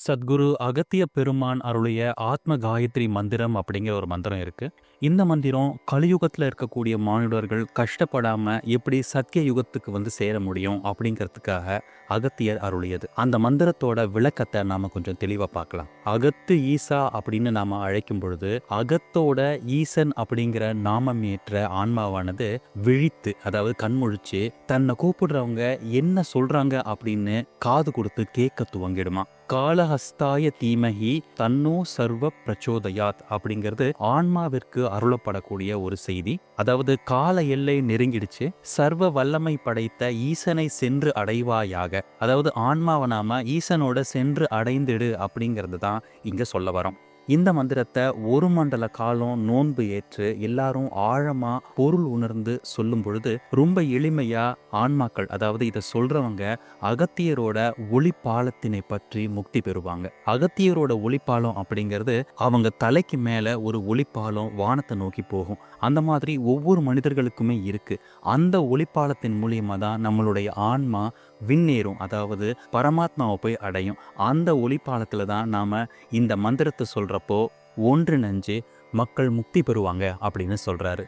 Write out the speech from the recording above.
சத்குரு அகத்திய பெருமான் அருளிய ஆத்ம காயத்ரி மந்திரம் அப்படிங்கிற ஒரு மந்திரம் இருக்குது இந்த மந்திரம் கலியுகத்தில் இருக்கக்கூடிய மானுடர்கள் கஷ்டப்படாமல் எப்படி சத்திய யுகத்துக்கு வந்து சேர முடியும் அப்படிங்கிறதுக்காக அகத்தியர் அருளியது. அந்த மந்திரத்தோட விளக்கத்தை நாம் கொஞ்சம் தெளிவாக பார்க்கலாம். அகத்து ஈசா அப்படின்னு நாம அழைக்கும் பொழுது அகத்தோட ஈசன் அப்படிங்கிற நாமம் ஏற்ற ஆன்மாவானது விழித்து அதாவது கண்முழிச்சு தன்னை கூப்பிடுறவங்க என்ன சொல்றாங்க அப்படின்னு காது கொடுத்து கேட்க துவங்கிடுமா. காலஹஸ்தாய தீமகி தன்னோ சர்வ பிரச்சோதயாத் அப்படிங்கிறது ஆன்மாவிற்கு அருளப்படக்கூடிய ஒரு செய்தி. அதாவது கால எல்லை நெருங்கிடுச்சு சர்வ வல்லமை படைத்த ஈசனை சென்று அடைவாயாக. அதாவது ஆன்மாவை நாம ஈசனோட சென்று அடைந்திடு அப்படிங்கிறது தான் இங்க சொல்ல வரோம். இந்த மந்திரத்தை ஒரு மண்டல காலம் நோன்பு ஏற்று எல்லாரும் ஆழமா பொருள் உணர்ந்து சொல்லும் பொழுது ரொம்ப எளிமையா ஆன்மாக்கள் அதாவது இதை சொல்றவங்க அகத்தியரோட ஒளிப்பாலத்தினை பற்றி முக்தி பெறுவாங்க. அகத்தியரோட ஒளிப்பாலம் அப்படிங்கிறது அவங்க தலைக்கு மேல ஒரு ஒளிப்பாலம் வானத்தை நோக்கி போகும். அந்த மாதிரி ஒவ்வொரு மனிதர்களுக்குமே இருக்கு. அந்த ஒளிப்பாலத்தின் மூலியமா தான் நம்மளுடைய ஆன்மா விண்ணேறும் அதாவது பரமாத்மாவை போய் அடையும். அந்த ஒளிப்பாலத்துல தான் நாம இந்த மந்திரத்தை சொல்றப்போ ஒன்றிணைஞ்சு மக்கள் முக்தி பெறுவாங்க அப்படின்னு சொல்றாரு.